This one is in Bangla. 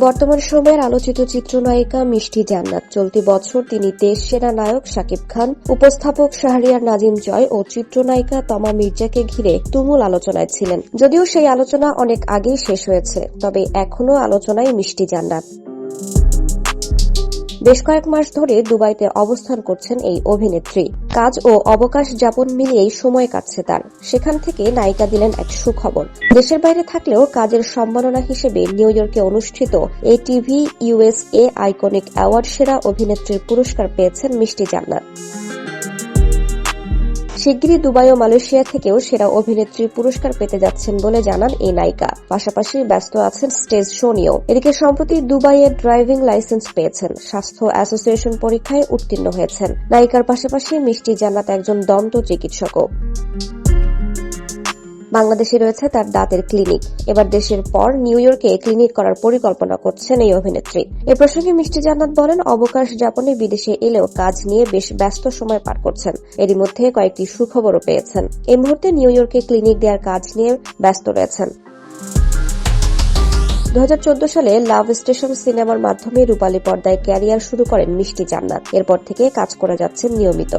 বর্তমান সময়ের আলোচিত চিত্রনায়িকা মিষ্টি জান্নাত। চলতি বছর তিনি দেশ সেরা নায়ক শাকিব খান, উপস্থাপক শাহরিয়ার নাজিম জয় ও চিত্রনায়িকা তমা মির্জাকে ঘিরে তুমুল আলোচনায় ছিলেন। যদিও সেই আলোচনা অনেক আগেই শেষ হয়েছে, তবে এখনও আলোচনায় মিষ্টি জান্নাত। বেশ কয়েক মাস ধরে দুবাইতে অবস্থান করছেন এই অভিনেত্রী। কাজ ও অবকাশ যাপন মিলিয়েই সময় কাটছে তার। সেখান থেকে নায়িকা দিলেন এক সুখবর। দেশের বাইরে থাকলেও কাজের সম্মাননা হিসেবে নিউ ইয়র্কে অনুষ্ঠিত এটিভি ইউএসএ আইকনিক অ্যাওয়ার্ড সেরা অভিনেত্রীর পুরস্কার পেয়েছেন মিষ্টি জান্নাত। শিগগিরই দুবাই ও মালয়েশিয়া থেকেও সেরা অভিনেত্রী পুরস্কার পেতে যাচ্ছেন বলে জানান এই নায়িকা। পাশাপাশি ব্যস্ত আছেন স্টেজ শো নিয়েও এদিকে সম্প্রতি দুবাইয়ের ড্রাইভিং লাইসেন্স পেয়েছেন। স্বাস্থ্য অ্যাসোসিয়েশন পরীক্ষায় উত্তীর্ণ হয়েছেন। নায়িকার পাশাপাশি মিষ্টি জান্নাত একজন দন্ত চিকিৎসকও। বাংলাদেশে রয়েছে তার দাঁতের ক্লিনিক। এবার দেশের পর নিউ ইয়র্কে ক্লিনিক করার পরিকল্পনা করছেন এই অভিনেত্রী। এ প্রসঙ্গে মিষ্টি জান্নাত বলেন, অবকাশ যাপনে বিদেশে এলেও কাজ নিয়ে বেশ ব্যস্ত সময় পার করছেন। এরই মধ্যে কয়েকটি সুখবরও পেয়েছেন। এই মুহূর্তে নিউ ইয়র্কে ক্লিনিক দেওয়ার কাজ নিয়ে ব্যস্ত রয়েছেন। দু হাজার চোদ্দ সালে লাভ স্টেশন সিনেমার মাধ্যমে রূপালী পর্দায় ক্যারিয়ার শুরু করেন মিষ্টি জান্নাত। এরপর থেকে কাজ করে যাচ্ছেন নিয়মিত।